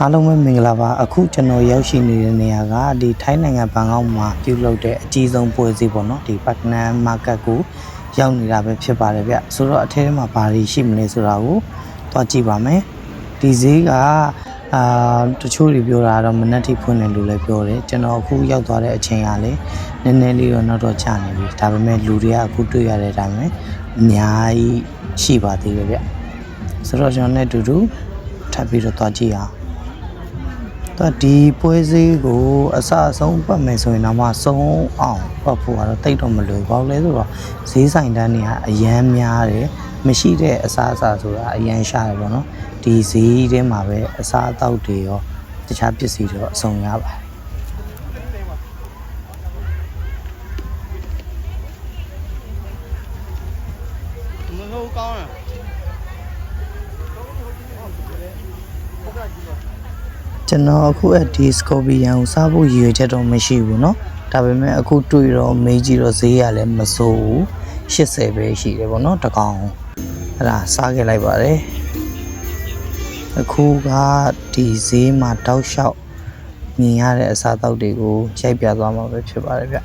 အားလုံးပဲမင်္ဂလာပါအခုကျွန်တော်ရောက်ရှိနေတဲ့နေရာကဒီထိုင်းနိုင်ငံဘန်ကောက်မှာပြုလုပ်တဲ့အကြီးဆုံးပွဲစည်းပေါ့နော်ဒီပတ်နမ်မာကတ်ကိုရောက်နေတာပဲဖြစ်ပါတယ်ဗျဆိုတော့အထဲထဲမှာဘာတွေရှိမလဲဆိုတာကိုတွားကြည့်ပါမယ်ဒီဈေးကအာတချို့တွေပြောတာတော့မနက်ထိဖွင့်တယ်လို့လည်းပြောတယ်ကျွန်တော်အခုရောက်သွားတဲ့အချိန်ကလည်းနည်းနည်းလေးတော့နောက်တော့ကြာနေပြီဒါပေမဲ့လူတွေကအခုတွေ့ရတဲ့အတိုင်းပဲအများကြီးရှိပါသေးတယ်ဗျဆိုတော့ကျွန်တော်နဲ့အတူတူထပ်ပြီးတော့တွားကြည့်အောင် တော့ဒီပွဲစည်းကိုအစအဆုံးပတ်မယ်ဆိုရင်တော့မှဆုံးအောင်ပတ်ဖို့ကတော့တိတ်တော့မလွယ်ပါဘူးလေဆိုတော့ဈေးဆိုင်တန်းတွေကအရန်များတယ်မရှိတဲ့အစားအစာဆိုတာအရန်ရှားတယ်ပေါ့နော်ဒီဈေးထဲမှာပဲအစားအသောက်တွေရောတခြားပစ္စည်းတွေရောအစုံရပါတယ်မဟုတ်ကောင်းอ่ะ ကျွန်တော်အခုအဒီစကော်ပီယန်ကိုစားဖို့ရည်ရွယ်ချက်တော့မရှိဘူးเนาะဒါပေမဲ့အခုတွေ့တော့မေးကြည့်တော့ဈေးကလည်းမစိုးဘူး80ပဲရှိတယ်ပေါ့เนาะတစ်ကောင်အဲ့ဒါစားခဲ့လိုက်ပါတယ်အခုကဒီဈေးမှာတောက်လျှောက်မြင်ရတဲ့အစားအသောက်တွေကိုရိုက်ပြသွားမှာပဲဖြစ်ပါတယ်ဗျ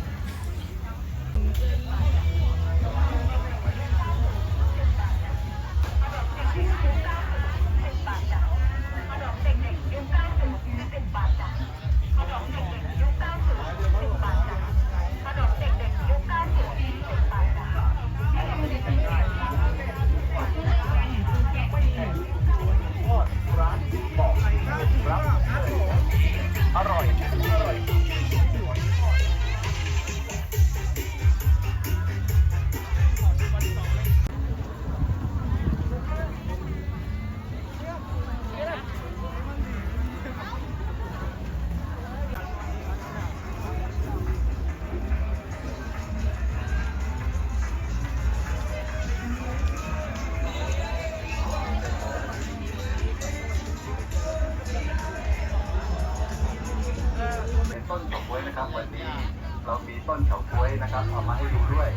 ต้นเฉาก๊วยนะครับเอามาให้ดูด้วย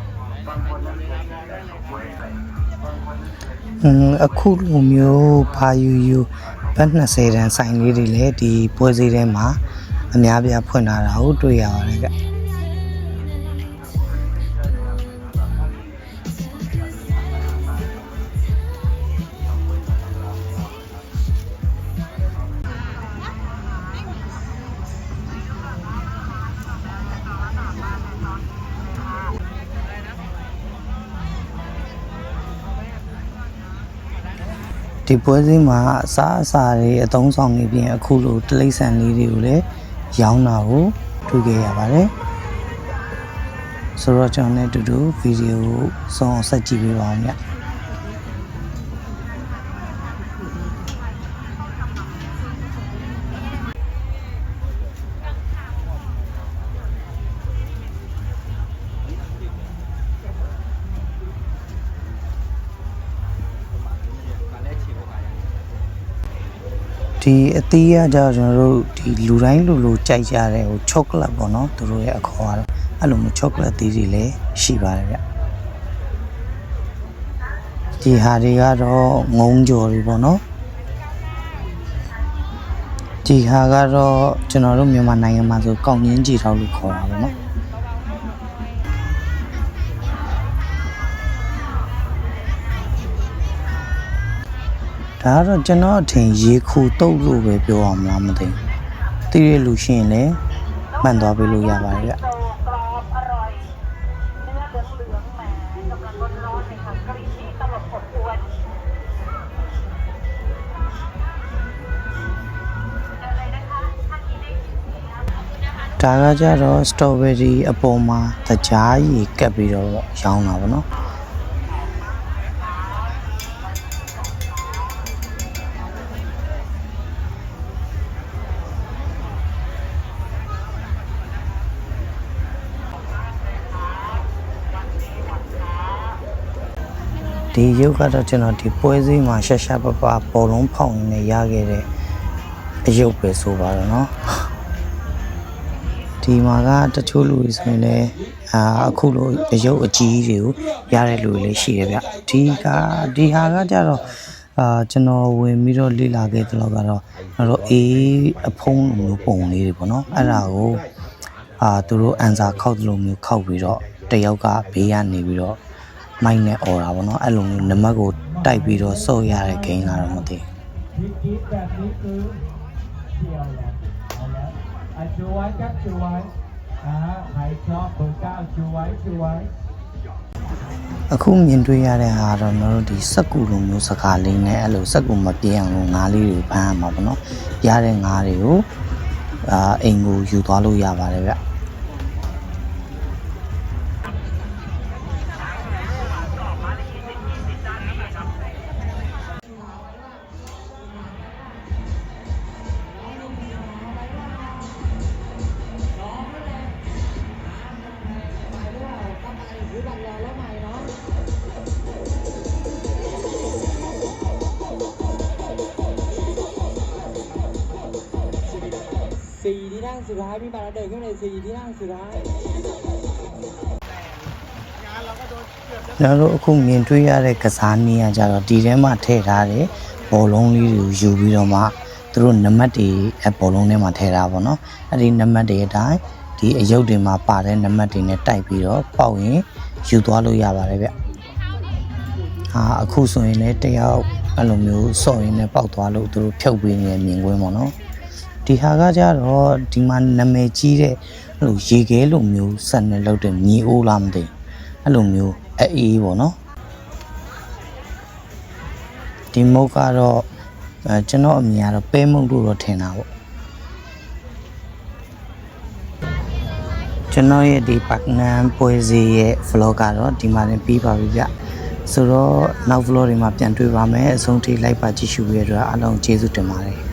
บางคนนั้นเป็นแต่เฉาก๊วยใส่บางคนนั้นเป็น อืมအခုလိုမျိုးဘာယူယူဘတ်20တန်းဆိုင်လေးတွေလည်းဒီပွဲစည်းထဲမှာအများပြားဖွင့်လာတာကိုတွေ့ရပါတယ်ဗျ ဒီပွဲစည်းမှာအစားအစာတွေအသုံးဆောင်နေပြင်အခုလိုတလိမ့်ဆန်လေးတွေကိုလည်းရောင်းတာကိုတွေ့ခဲ့ရပါတယ်ဆိုတော့ကျွန်တော်နဲ့အတူတူဗီဒီယိုကိုစောင့်အောင်ဆက်ကြည့်ပေးပါဦးမြတ် ဒီအသီးကကြတော့ကျွန်တော်တို့ဒီလူတိုင်းလူလူကြိုက်ကြတဲ့ဟိုချောကလက်ပေါ့နော်သူတို့ရဲ့အခေါ်ကတော့အဲ့လိုမျိုးချောကလက်သီးတွေလည်းရှိပါတယ်ဗျဒီဟာတွေကတော့ငုံကြော်တွေပေါ့နော်ဒီဟာကတော့ကျွန်တော်တို့မြန်မာနိုင်ငံမှာဆိုကောက်ငင်းကြည်ထောက်လို့ခေါ်တာပေါ့နော် ဒါကတော့ကျွန်တော်အထင်ရေခူတုတ်လို့ပဲပြောအောင်မလားမသိဘူးသိရလို့ရှိရင်လည်းမှန်သွားပြီလို့ရပါတယ်ဗျဒါကကြတော့ strawberry အပေါ်မှာသကြားရည်ကပ်ပြီးတော့ရောင်းတာပေါ့နော် ဒီရုပ်ကတော့ကျွန်တော်ဒီပွဲစည်းမှာရှာရှာပပပေါ်လုံးဖောက်နေရခဲ့တဲ့အရုပ်ပဲဆိုပါတော့เนาะ ဒီမှာကတချို့လူတွေဆိုရင်လည်းအာအခုလိုအယုတ်အကြီးတွေကိုရတဲ့လူတွေလည်းရှိတယ်ဗျဒီကဒီဟာကကြတော့ အာကျွန်တော်ဝင်ပြီးတော့လေ့လာခဲ့တဲ့လောက်ကတော့ကျွန်တော်အေးအဖုံးလိုမျိုးပုံလေးတွေပေါ့နော်အဲ့ဒါကိုအာသူတို့အန်စာခောက်တယ်လို့မျိုးခောက်ပြီးတော့တယောက်ကဘေးကနေပြီးတော့ မိုက်နဲ့អော်တာပေါ့နော်အဲ့လိုမျိုးနမတ်ကိုတိုက်ပြီးတော့စော့ရတဲ့ဂိမ်းလာတော့မသိအကျိုးဝိုင်းကကျိုးဝိုင်းအာဟိုက်ချောဘုံကကျိုးဝိုင်းကျိုးဝိုင်းအခုမြင်တွေ့ရတဲ့ဟာတော့ကျွန်တော်တို့ဒီစက်ကူလိုမျိုးစကားလေးနဲ့အဲ့လိုစက်ကူမပြင်းအောင်လို့ငါးလေးတွေဖမ်းရမှာပေါ့နော်ပြားတဲ့ငါးတွေကိုအာအိမ်ကိုယူသွားလို့ရပါတယ်ဗျ สี่ที่นั่งสุดท้ายพี่บาราเดินขึ้นเลยสี่ที่นั่งสุดท้าย ကျွန်တော်တို့အခုမြင်တွေ့ရတဲ့ကစားနည်းကကြတော့ဒီထဲမှာထည့်ထားတဲ့ဘောလုံးလေးတွေကိုယူပြီးတော့မှသူတို့နံပါတ်တွေအဘောလုံးထဲမှာထည့်ထားပါတော့အဲ့ဒီနံပါတ်တွေအတိုင်းဒီအယုတ်တွေမှာပါတဲ့နံပါတ်တွေနဲ့တိုက်ပြီးတော့ပေါက်ရင်ယူသွားလို့ရပါတယ်ဗျဟာအခုဆိုရင်လည်းတယောက်အဲ့လိုမျိုးစော့ရင်းနဲ့ပေါက်သွားလို့သူတို့ဖြုတ်ပေးနေတဲ့မြင်ကွင်းပေါ့နော် ဒီဟာကကြတော့ဒီမှာနာမည်ကြီးတဲ့အဲ့လိုရေခဲလိုမျိုးဆက်နေလောက်တဲ့မြေအိုးလားမသိဘူးအဲ့လိုမျိုးအေးပေါ့နော်ဒီမုတ်ကတော့အဲကျွန်တော်အမြင်ကတော့ပဲမုတ်လို့တော့ထင်တာပေါ့ကျွန်တော်ရဲ့ဒီပတ်နမ်ပွဲစီရဲ့ vlog ကတော့ဒီမှာလည်းပြီးပါပြီဗျဆိုတော့နောက် vlog တွေမှာပြန်တွေ့ပါမယ်အဆုံးထိလိုက်ပါကြည့်ရှုရတဲ့အတွက်အားလုံးကျေးဇူးတင်ပါတယ်